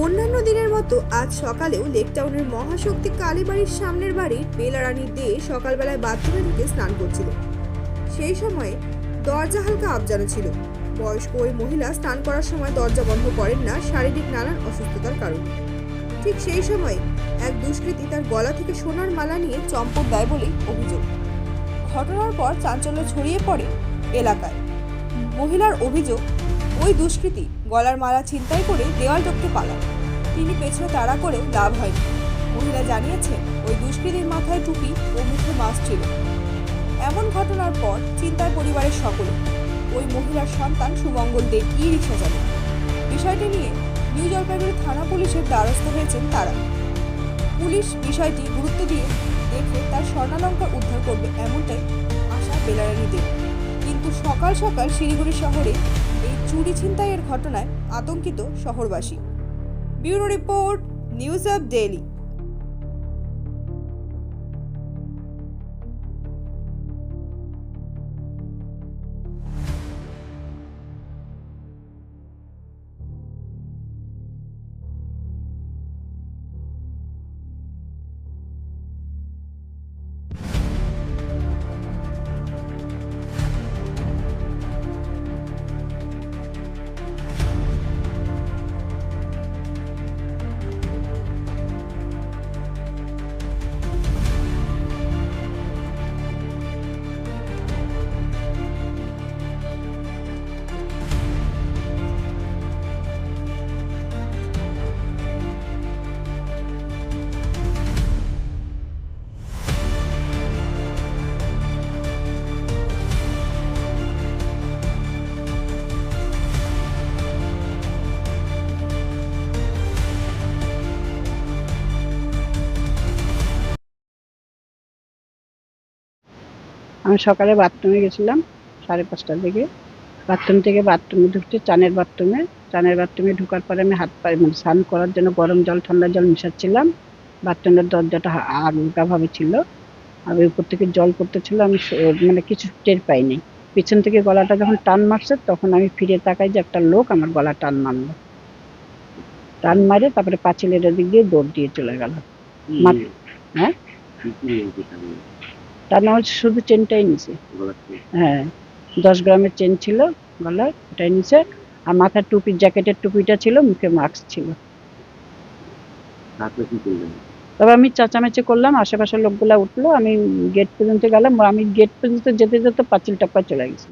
অন্যান্য দিনের মতো আজ সকালেও লেকটাউনের মহাশক্তি কালীবাড়ির সামনের বাড়ির বেলারানী দে সকালবেলায় বাথরুমে ঢুকে স্নান করছিল। সেই সময়ে দরজা হালকা আবজানো ছিল। বয়স্ক ওই মহিলা স্নান করার সময় দরজা বন্ধ করেন না, শারীরিক নানান অসুস্থতার কারণে। ঠিক সেই সময় এক দুষ্কৃতী তার গলা থেকে সোনার মালা নিয়ে চম্পট দেয় বলেই অভিযোগ। ঘটনার পর চাঞ্চল্য ছড়িয়ে পড়ে এলাকায়। মহিলার অভিযোগ ওই দুষ্কৃতী গলার মালা ছিনতাই করে দেওয়াল টপকে পালায়। তিনি পেছনে তাড়া করেও লাভ হয়নি। মহিলা জানিয়েছেন, ওই দুষ্কৃতীর মাথায় টুপি ও মুখে মাস্ক ছিল। এমন ঘটনার পর চিন্তায় পরিবারের সকলে, ওই মহিলার সন্তান সুমঙ্গল দে ই রিক্সা চালক বিষয়টি নিয়ে নিউ জলপাইগুড়ি থানা পুলিশের দ্বারস্থ হয়েছেন তারা। পুলিশ বিষয়টি গুরুত্ব দিয়ে দেখে তার স্বর্ণালঙ্কার উদ্ধার করবে এমনটাই আশা বেলারানি দেব। কিন্তু সকাল সকাল শিলিগুড়ি শহরে এই চুরি ছিনতাইয়ের ঘটনায় আতঙ্কিত শহরবাসী। Bureau report news of daily. আমি সকালে বাথরুমে গেছিলাম সাড়ে পাঁচটার দিকে। বাথরুম থেকে বাথরুমে ঢুকতে চানের বাথরুমে চানের বাথরুমে ঢোকার পরে আমি হাত পায়ে মানে স্নান করার জন্য গরম জল ঠান্ডা জল মেশাচ্ছিলাম। বাথরুমের দরজাটা আলগাভাবে ছিল। ওই উপর থেকে জল পড়তেছিল আমি মানে কিছু টের পাইনি। পিছন থেকে গলাটা যখন টান মারছে তখন আমি ফিরে তাকাই যে একটা লোক আমার গলা টান মারলো। টান মারে তারপরে পাঁচিলের দিক দিয়ে দৌড় দিয়ে চলে গেল। হ্যাঁ? তার নাম হচ্ছে শুধু চেনটাই নিছে হ্যাঁ দশ গ্রামের চেন ছিল গলা ওটাই নিছে আর মাথার টুপির জ্যাকেটের টুপিটা ছিল মুখে মাস্ক ছিল। তবে আমি চাচামেচি করলাম আশেপাশের লোকগুলা উঠল আমি গেট পর্যন্ত গেলাম। আমি গেট পর্যন্ত যেতে যেতে পাঁচিল টাপ্পা চলে গেছি।